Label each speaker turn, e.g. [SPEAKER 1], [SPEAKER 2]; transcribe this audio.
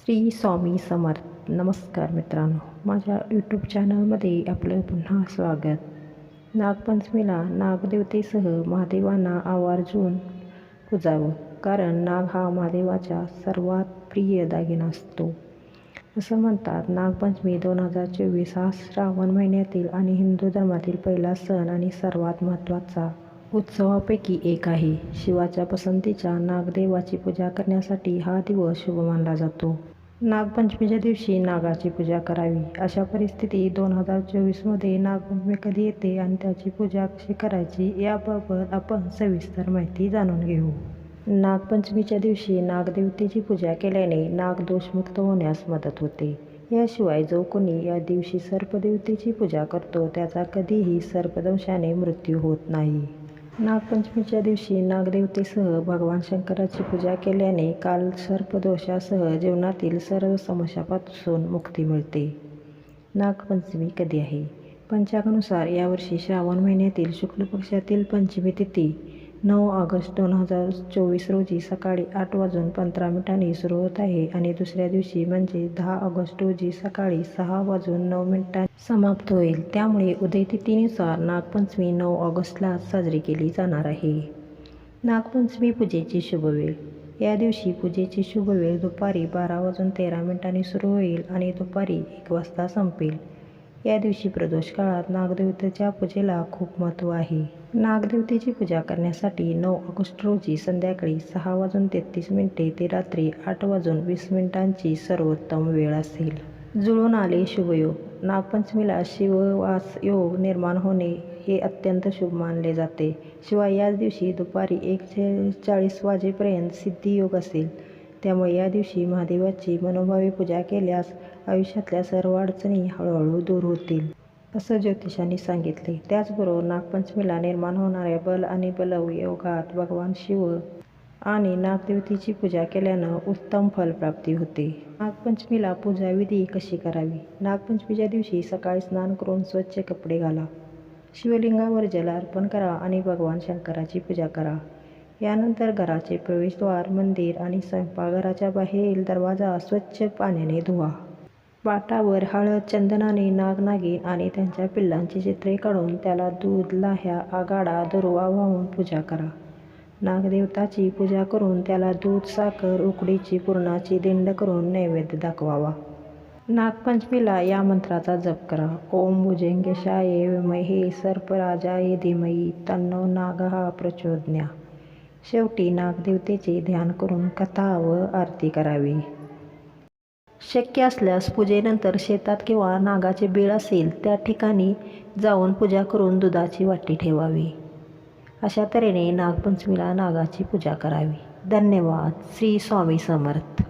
[SPEAKER 1] श्री स्वामी समर्थ. नमस्कार मित्रांनो. माझ्या यूट्यूब चॅनलमध्ये आपलं पुन्हा स्वागत. नागपंचमीला नागदेवतेसह महादेवांना आवर्जून पुजावं कारण नाग हा महादेवाचा सर्वात प्रिय दागिना असतो. असं म्हणतात नागपंचमी दोन हजार चोवीस हा श्रावण महिन्यातील आणि हिंदू धर्मातील पहिला सण आणि सर्वात महत्त्वाचा उत्सवापैकी एक आहे. शिवाच्या पसंतीच्या नागदेवाची पूजा करण्यासाठी हा दिवस शुभ मानला जातो. नागपंचमीच्या दिवशी नागाची पूजा करावी. अशा परिस्थिती दोन हजार चोवीसमध्ये नागपंचमी कधी येते आणि त्याची पूजा कशी करायची याबाबत आपण सविस्तर माहिती जाणून घेऊ. नागपंचमीच्या दिवशी नागदेवतेची पूजा केल्याने नागदोषमुक्त होण्यास मदत होते. याशिवाय जो कोणी या दिवशी सर्पदेवतेची पूजा करतो त्याचा कधीही सर्पदंशाने मृत्यू होत नाही. नागपंचमीच्या दिवशी नागदेवतेसह भगवान शंकराची पूजा केल्याने काल सर्पदोषासह जीवनातील सर्व समस्यापासून मुक्ती मिळते. नागपंचमी कधी आहे? पंचांगानुसार यावर्षी श्रावण महिन्यातील शुक्ल पक्षातील पंचमी तिथी नऊ ऑगस्ट दोन हजार चोवीस रोजी सकाळी आठ वाजून पंधरा मिनिटांनी सुरू होत आहे आणि दुसऱ्या दिवशी म्हणजे दहा ऑगस्ट रोजी सकाळी सहा वाजून नऊ मिनिटांनी समाप्त होईल. त्यामुळे उदयतिथीनुसार नागपंचमी नऊ ऑगस्टला साजरी केली जाणार आहे. नागपंचमी पूजेची शुभवेळ या दिवशी पूजेची शुभवेळ दुपारी बारा वाजून तेरा मिनिटांनी सुरू होईल आणि दुपारी एक वाजता संपेल. या दिवशी प्रदोष काळात नागदेवतेच्या पूजेला खूप महत्त्व आहे. नागदेवतेची पूजा करण्यासाठी नऊ ऑगस्ट रोजी संध्याकाळी सहा वाजून तेहतीस मिनिटे ते रात्री आठ वाजून वीस मिनिटांची सर्वोत्तम वेळ असेल. जुळून आले शुभयोग. नागपंचमीला शिववास योग निर्माण होणे हे अत्यंत शुभ मानले जाते. शिवाय याच दिवशी दुपारी एक चाळीस वाजेपर्यंत सिद्धियोग असेल. त्यामुळे या दिवशी महादेवाची मनोभावी पूजा केल्यास आयुष्यातल्या सर्व अडचणी हळूहळू दूर होतील. असं ज्योतिषांनी सांगितले. त्याचबरोबर नागपंचमीला निर्माण होणाऱ्या बल आणि बलव योगात भगवान शिव आणि नागदेवतेची पूजा केल्यानं उत्तम फलप्राप्ती होते. नागपंचमीला पूजाविधी कशी करावी? नागपंचमीच्या दिवशी सकाळी स्नान करून स्वच्छ कपडे घाला. शिवलिंगावर जल अर्पण करा आणि भगवान शंकराची पूजा करा. यानंतर घराचे प्रवेशद्वार मंदिर आणि स्वयंपाकघराच्या बाहेरील दरवाजा स्वच्छ पाण्याने धुवा. पाटावर हळद चंदनाने नागनागिन आणि त्यांच्या पिल्लांची चित्रे काढून त्याला दूध लाह्या आगाडा दुर्वा वाहून पूजा करा. नागदेवताची पूजा करून त्याला दूध साखर उकडीची पुरणाची दिंड करून नैवेद्य दाखवावा. नागपंचमीला या मंत्राचा जप करा. ओम भुजंगेशाये विमहे सर्पराजाये धीमयी तन्नो नागहा प्रचोदन्या. शेवटी नागदेवतेचे ध्यान करून कथा व आरती करावी. शक्य असल्यास पूजेनंतर शेतात किंवा नागाचे बीळ असेल त्या ठिकाणी जाऊन पूजा करून दुधाची वाटी ठेवावी. अशा तऱ्हेने नागपंचमीला नागाची पूजा करावी. धन्यवाद. श्री स्वामी समर्थ.